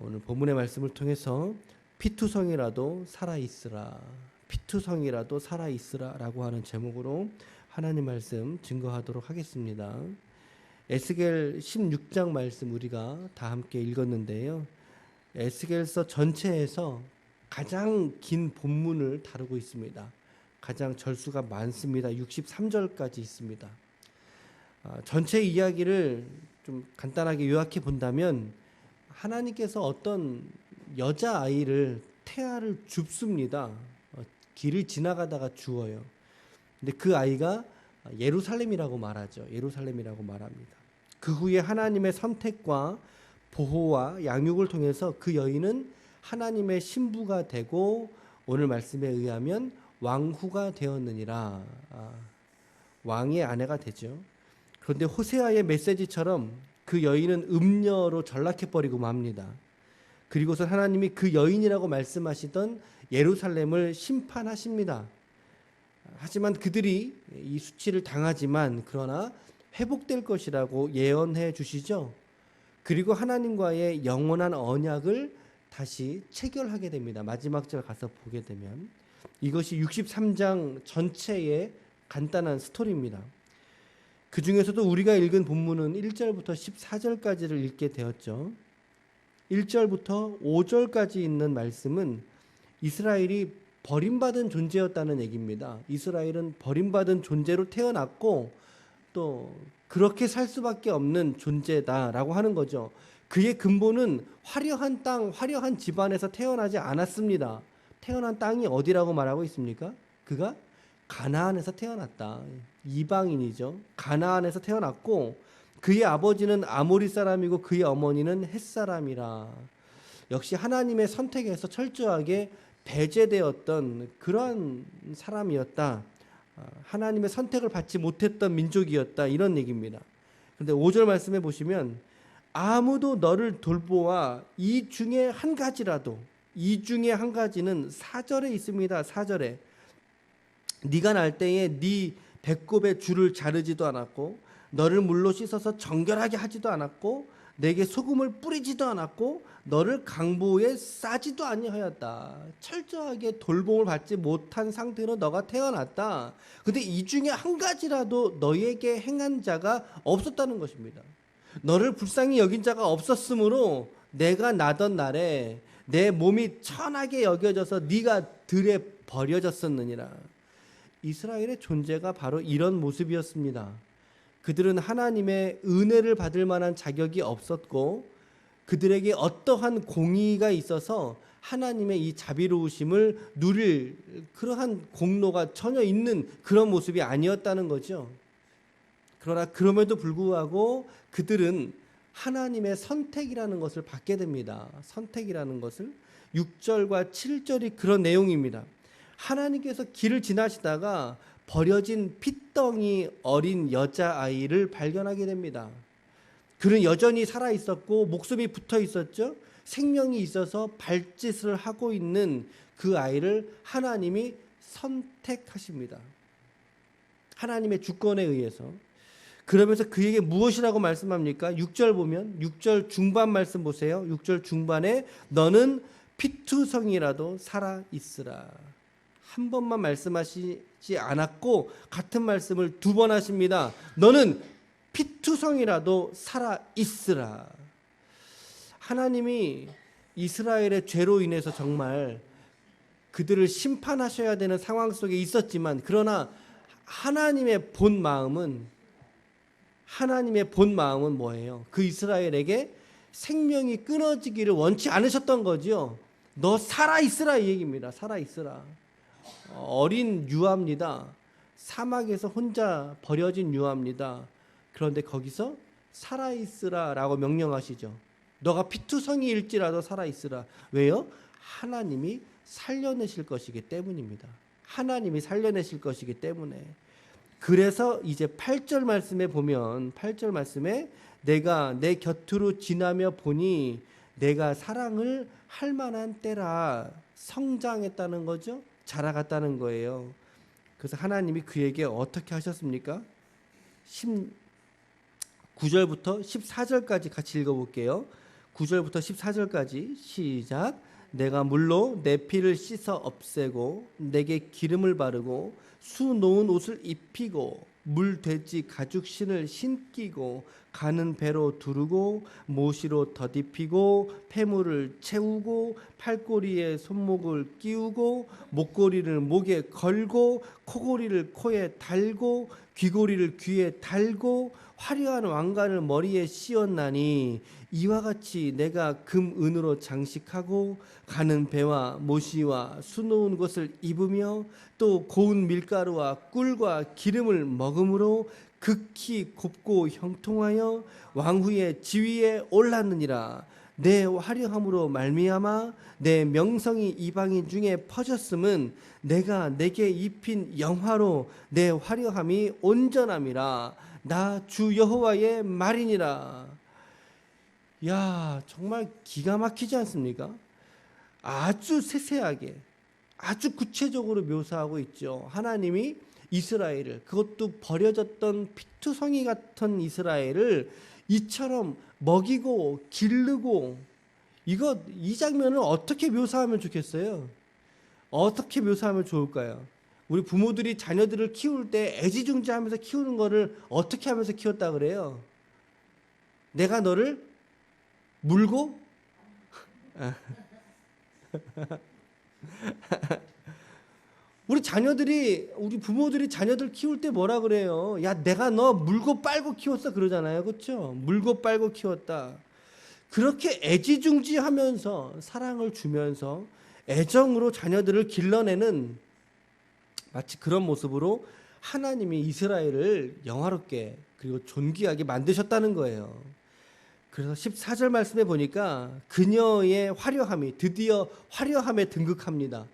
오늘 본문의 말씀을 통해서 피투성이라도 살아 있으라. 피투성이라도 살아 있으라라고 하는 제목으로 하나님 말씀 증거하도록 하겠습니다. 에스겔 16장 말씀 우리가 다 함께 읽었는데요. 에스겔서 전체에서 가장 긴 본문을 다루고 있습니다. 가장 절수가 많습니다. 63절까지 있습니다. 아, 전체 이야기를 좀 간단하게 요약해 본다면 하나님께서 어떤 여자 아이를 태아를 줍습니다. 어, 길을 지나가다가 주어요. 근데 그 아이가 예루살렘이라고 말하죠. 예루살렘이라고 말합니다. 그 후에 하나님의 선택과 보호와 양육을 통해서 그 여인은 하나님의 신부가 되고 오늘 말씀에 의하면 왕후가 되었느니라. 아, 왕의 아내가 되죠. 그런데 호세아의 메시지처럼 그 여인은 음녀로 전락해 버리고 맙니다. 그리고서 하나님이 그 여인이라고 말씀하시던 예루살렘을 심판하십니다. 하지만 그들이 이 수치를 당하지만 그러나 회복될 것이라고 예언해 주시죠. 그리고 하나님과의 영원한 언약을 다시 체결하게 됩니다. 마지막 절 가서 보게 되면 이것이 63장 전체의 간단한 스토리입니다. 그 중에서도 우리가 읽은 본문은 1절부터 14절까지를 읽게 되었죠. 1절부터 5절까지 있는 말씀은 이스라엘이 버림받은 존재였다는 얘기입니다. 이스라엘은 버림받은 존재로 태어났고 또 그렇게 살 수밖에 없는 존재다라고 하는 거죠. 그의 근본은 화려한 땅, 화려한 집안에서 태어나지 않았습니다. 태어난 땅이 어디라고 말하고 있습니까? 그가 가나안에서 태어났다. 이방인이죠. 가나안에서 태어났고 그의 아버지는 아모리 사람이고 그의 어머니는 햇 사람이라. 역시 하나님의 선택에서 철저하게 배제되었던 그러한 사람이었다. 아, 하나님의 선택을 받지 못했던 민족이었다. 이런 얘기입니다. 그런데 5절 말씀해 보시면 아무도 너를 돌보아 이 중에 한 가지라도 이 중에 한 가지는 4절에 있습니다. 4절에 네가 날 때에 네 배꼽에 줄을 자르지도 않았고 너를 물로 씻어서 정결하게 하지도 않았고 내게 소금을 뿌리지도 않았고 너를 강보에 싸지도 아니하였다. 철저하게 돌봄을 받지 못한 상태로 너가 태어났다. 근데 이 중에 한 가지라도 너에게 행한 자가 없었다는 것입니다. 너를 불쌍히 여긴 자가 없었으므로 내가 나던 날에 내 몸이 천하게 여겨져서 네가 들에 버려졌었느니라. 이스라엘의 존재가 바로 이런 모습이었습니다. 그들은 하나님의 은혜를 받을 만한 자격이 없었고 그들에게 어떠한 공의가 있어서 하나님의 이 자비로우심을 누릴 그러한 공로가 전혀 있는 그런 모습이 아니었다는 거죠. 그러나 그럼에도 불구하고 그들은 하나님의 선택이라는 것을 받게 됩니다. 선택이라는 것을 6절과 7절이 그런 내용입니다. 하나님께서 길을 지나시다가 버려진 핏덩이 어린 여자아이를 발견하게 됩니다. 그는 여전히 살아 있었고 목숨이 붙어 있었죠. 생명이 있어서 발짓을 하고 있는 그 아이를 하나님이 선택하십니다. 하나님의 주권에 의해서. 그러면서 그에게 무엇이라고 말씀합니까? 6절 보면 6절 중반 말씀 보세요. 6절 중반에 너는 피투성이라도 살아 있으라. 한 번만 말씀하시지 않았고 같은 말씀을 두 번 하십니다. 너는 피투성이라도 살아 있으라. 하나님이 이스라엘의 죄로 인해서 정말 그들을 심판하셔야 되는 상황 속에 있었지만 그러나 하나님의 본 마음은 하나님의 본 마음은 뭐예요? 그 이스라엘에게 생명이 끊어지기를 원치 않으셨던 거지요. 너 살아 있으라 이 얘기입니다. 살아 있으라. 어린 유아입니다. 사막에서 혼자 버려진 유아입니다. 그런데 거기서 살아 있으라라고 명령하시죠. 너가 피투성이일지라도 살아 있으라. 왜요? 하나님이 살려내실 것이기 때문입니다. 하나님이 살려내실 것이기 때문에. 그래서 이제 8절 말씀에 보면 8절 말씀에 내가 내 곁으로 지나며 보니 내가 사랑을 할 만한 때라 성장했다는 거죠. 자라갔다는 거예요. 그래서 하나님이 그에게 어떻게 하셨습니까? 10, 9절부터 14절까지 같이 읽어볼게요. 9절부터 14절까지 시작. 내가 물로 내 피를 씻어 없애고 내게 기름을 바르고 수 놓은 옷을 입히고 물 돼지 가죽 신을 신기고 가는 배로 두르고 모시로 덧입히고 폐물을 채우고 팔꼬리에 손목을 끼우고 목걸이를 목에 걸고 코고리를 코에 달고 귀고리를 귀에 달고 화려한 왕관을 머리에 씌웠나니 이와 같이 내가 금 은으로 장식하고 가는 배와 모시와 수놓은 것을 입으며 또 고운 밀가루와 꿀과 기름을 먹음으로 극히 곱고 형통하여 왕후의 지위에 올랐느니라 내 화려함으로 말미암아 내 명성이 이방인 중에 퍼졌음은 내가 내게 입힌 영화로 내 화려함이 온전함이라 나 주 여호와의 말이니라 야 정말 기가 막히지 않습니까? 아주 세세하게 아주 구체적으로 묘사하고 있죠. 하나님이 이스라엘을 그것도 버려졌던 피투성이 같은 이스라엘을 이처럼 먹이고 기르고 이거 이 장면을 어떻게 묘사하면 좋겠어요? 어떻게 묘사하면 좋을까요? 우리 부모들이 자녀들을 키울 때 애지중지하면서 키우는 거를 어떻게 하면서 키웠다 그래요? 내가 너를 물고 우리 자녀들이 우리 부모들이 자녀들 키울 때 뭐라 그래요? 야, 내가 너 물고 빨고 키웠어 그러잖아요. 그렇죠? 물고 빨고 키웠다. 그렇게 애지중지하면서 사랑을 주면서 애정으로 자녀들을 길러내는 마치 그런 모습으로 하나님이 이스라엘을 영화롭게 그리고 존귀하게 만드셨다는 거예요. 그래서 14절 말씀에 보니까 그녀의 화려함이 드디어 화려함에 등극합니다.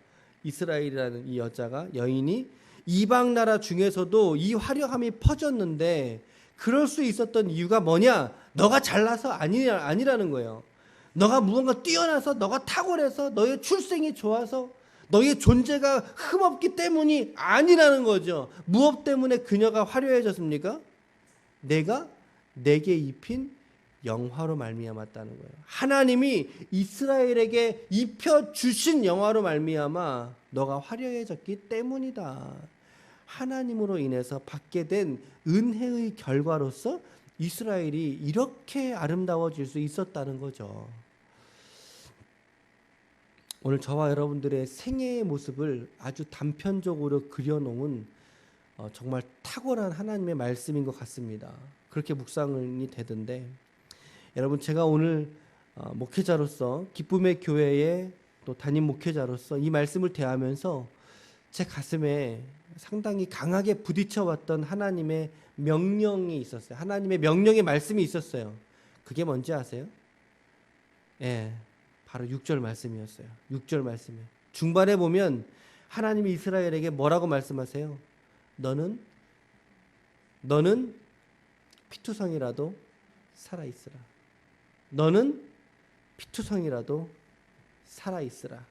이스라엘이라는 이 여자가 여인이 이방 나라 중에서도 이 화려함이 퍼졌는데 그럴 수 있었던 이유가 뭐냐? 너가 잘나서 아니라, 아니라는 거예요. 너가 무언가 뛰어나서 너가 탁월해서 너의 출생이 좋아서 너의 존재가 흠없기 때문이 아니라는 거죠. 무엇 때문에 그녀가 화려해졌습니까? 내가 내게 입힌 영화로 말미암았다는 거예요. 하나님이 이스라엘에게 입혀 주신 영화로 말미암아 너가 화려해졌기 때문이다. 하나님으로 인해서 받게 된 은혜의 결과로서 이스라엘이 이렇게 아름다워질 수 있었다는 거죠. 오늘 저와 여러분들의 생애의 모습을 아주 단편적으로 그려놓은 어, 정말 탁월한 하나님의 말씀인 것 같습니다. 그렇게 묵상이 되던데 여러분 제가 오늘 어, 목회자로서 기쁨의 교회에 또 담임 목회자로서 이 말씀을 대하면서 제 가슴에 상당히 강하게 부딪혀 왔던 하나님의 명령이 있었어요. 하나님의 명령의 말씀이 있었어요. 그게 뭔지 아세요? 예, 바로 6절 말씀이었어요. 6절 말씀이 중반에 보면 하나님이 이스라엘에게 뭐라고 말씀하세요? 너는 너는 피투성이라도 살아 있으라. 너는 피투성이라도 살아 있으라.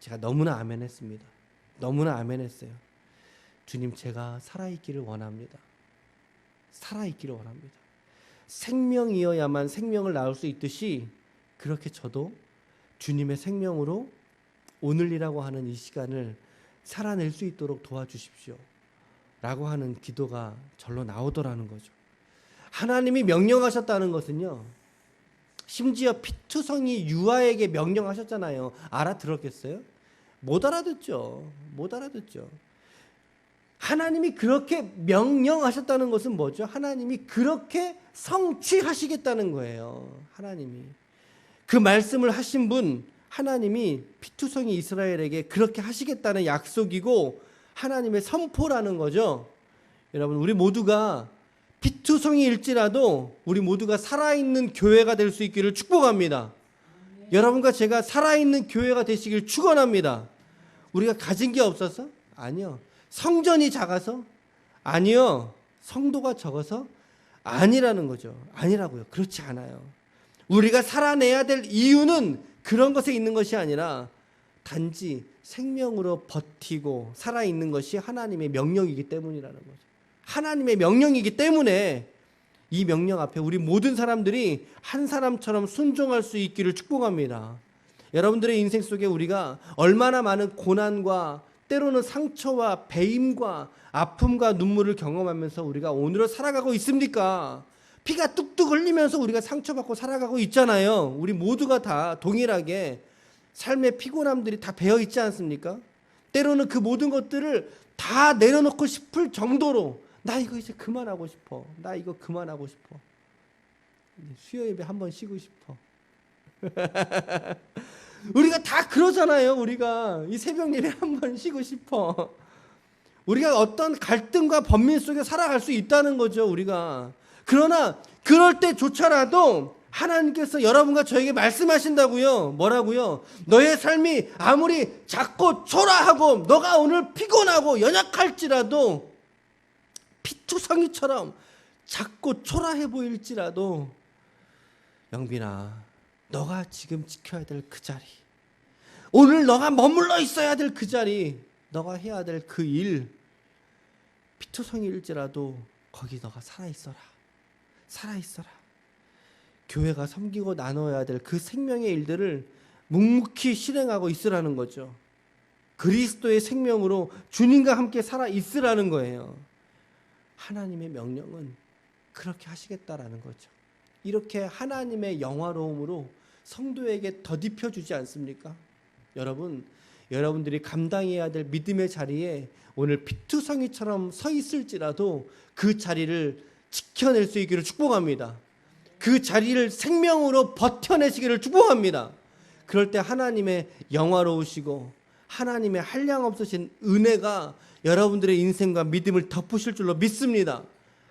제가 너무나 아멘했습니다. 너무나 아멘했어요. 주님 제가 살아 있기를 원합니다. 살아 있기를 원합니다. 생명이어야만 생명을 낳을 수 있듯이 그렇게 저도 주님의 생명으로 오늘이라고 하는 이 시간을 살아낼 수 있도록 도와주십시오. 라고 하는 기도가 절로 나오더라는 거죠. 하나님이 명령하셨다는 것은요. 심지어 피투성이 유아에게 명령하셨잖아요. 알아들었겠어요? 못 알아듣죠. 못 알아듣죠. 하나님이 그렇게 명령하셨다는 것은 뭐죠? 하나님이 그렇게 성취하시겠다는 거예요. 하나님이. 그 말씀을 하신 분, 하나님이 피투성이 이스라엘에게 그렇게 하시겠다는 약속이고 하나님의 선포라는 거죠. 여러분, 우리 모두가 피투성이일지라도 우리 모두가 살아있는 교회가 될 수 있기를 축복합니다. 여러분과 제가 살아있는 교회가 되시길 축원합니다. 우리가 가진 게 없어서? 아니요. 성전이 작아서? 아니요. 성도가 적어서? 아니라는 거죠. 아니라고요. 그렇지 않아요. 우리가 살아내야 될 이유는 그런 것에 있는 것이 아니라 단지 생명으로 버티고 살아있는 것이 하나님의 명령이기 때문이라는 거죠. 하나님의 명령이기 때문에 이 명령 앞에 우리 모든 사람들이 한 사람처럼 순종할 수 있기를 축복합니다. 여러분들의 인생 속에 우리가 얼마나 많은 고난과 때로는 상처와 배임과 아픔과 눈물을 경험하면서 우리가 오늘을 살아가고 있습니까? 피가 뚝뚝 흘리면서 우리가 상처받고 살아가고 있잖아요. 우리 모두가 다 동일하게 삶의 피곤함들이 다 배어 있지 않습니까? 때로는 그 모든 것들을 다 내려놓고 싶을 정도로 나 이거 이제 그만하고 싶어. 나 이거 그만하고 싶어. 수요 예배 한번 쉬고 싶어. 우리가 다 그러잖아요. 우리가 이 새벽 예배 한번 쉬고 싶어. 우리가 어떤 갈등과 번민 속에 살아갈 수 있다는 거죠. 우리가 그러나 그럴 때조차라도 하나님께서 여러분과 저에게 말씀하신다고요. 뭐라고요? 너의 삶이 아무리 작고 초라하고 너가 오늘 피곤하고 연약할지라도 피투성이처럼 작고 초라해 보일지라도 영빈아 너가 지금 지켜야 될 그 자리 오늘 너가 머물러 있어야 될 그 자리 너가 해야 될 그 일 피투성일지라도 거기 너가 살아 있어라 살아 있어라 교회가 섬기고 나눠야 될 그 생명의 일들을 묵묵히 실행하고 있으라는 거죠. 그리스도의 생명으로 주님과 함께 살아 있으라는 거예요. 하나님의 명령은 그렇게 하시겠다라는 거죠. 이렇게 하나님의 영화로움으로 성도에게 더딥혀 주지 않습니까? 여러분, 여러분들이 감당해야 될 믿음의 자리에 오늘 피투성이처럼 서 있을지라도 그 자리를 지켜낼 수 있기를 축복합니다. 그 자리를 생명으로 버텨내시기를 축복합니다. 그럴 때 하나님의 영화로우시고 하나님의 한량 없으신 은혜가 여러분들의 인생과 믿음을 덮으실 줄로 믿습니다.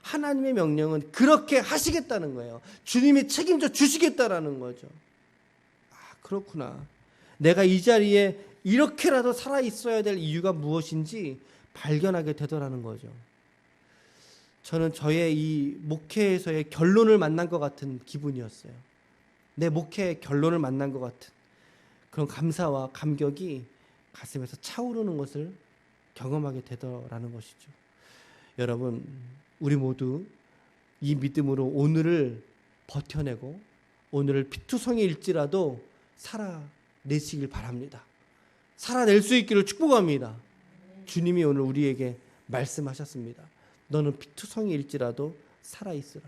하나님의 명령은 그렇게 하시겠다는 거예요. 주님이 책임져 주시겠다라는 거죠. 아, 그렇구나. 내가 이 자리에 이렇게라도 살아 있어야 될 이유가 무엇인지 발견하게 되더라는 거죠. 저는 저의 이 목회에서의 결론을 만난 것 같은 기분이었어요. 내 목회의 결론을 만난 것 같은 그런 감사와 감격이 가슴에서 차오르는 것을 경험하게 되더라는 것이죠. 여러분, 우리 모두 이 믿음으로 오늘을 버텨내고 오늘을 피투성이일지라도 살아내시길 바랍니다. 살아낼 수 있기를 축복합니다. 주님이 오늘 우리에게 말씀하셨습니다. 너는 피투성이일지라도 살아있으라.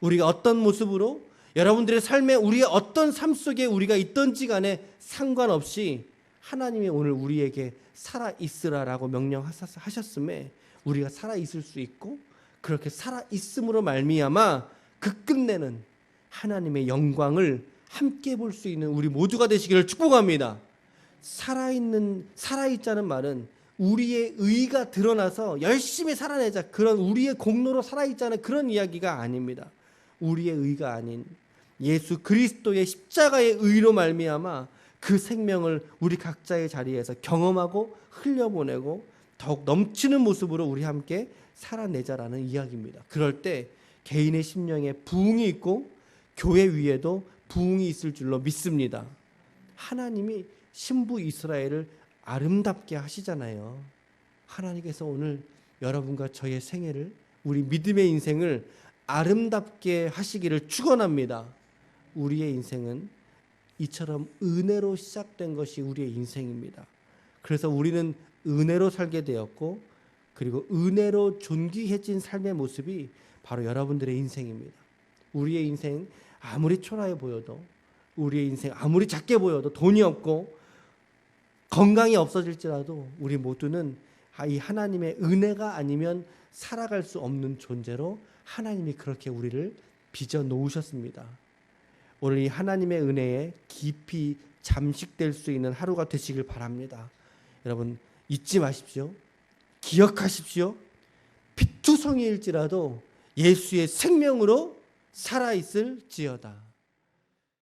우리가 어떤 모습으로 여러분들의 삶에 우리의 어떤 삶 속에 우리가 있던지 간에 상관없이 하나님이 오늘 우리에게 살아 있으라라고 명령하셨음에 우리가 살아 있을 수 있고 그렇게 살아 있음으로 말미암아 그 끝내는 하나님의 영광을 함께 볼 수 있는 우리 모두가 되시기를 축복합니다. 살아 있는 살아 있자는 말은 우리의 의가 드러나서 열심히 살아내자 그런 우리의 공로로 살아 있자는 그런 이야기가 아닙니다. 우리의 의가 아닌 예수 그리스도의 십자가의 의로 말미암아 그 생명을 우리 각자의 자리에서 경험하고 흘려보내고 더욱 넘치는 모습으로 우리 함께 살아내자라는 이야기입니다. 그럴 때 개인의 심령에 부흥이 있고 교회 위에도 부흥이 있을 줄로 믿습니다. 하나님이 신부 이스라엘을 아름답게 하시잖아요. 하나님께서 오늘 여러분과 저의 생애를 우리 믿음의 인생을 아름답게 하시기를 축원합니다. 우리의 인생은 이처럼 은혜로 시작된 것이 우리의 인생입니다. 그래서 우리는 은혜로 살게 되었고 그리고 은혜로 존귀해진 삶의 모습이 바로 여러분들의 인생입니다. 우리의 인생 아무리 초라해 보여도 우리의 인생 아무리 작게 보여도 돈이 없고 건강이 없어질지라도 우리 모두는 이 하나님의 은혜가 아니면 살아갈 수 없는 존재로 하나님이 그렇게 우리를 빚어 놓으셨습니다. 오늘 이 하나님의 은혜에 깊이 잠식될 수 있는 하루가 되시길 바랍니다. 여러분 잊지 마십시오. 기억하십시오. 피투성이일지라도 예수의 생명으로 살아 있을지어다.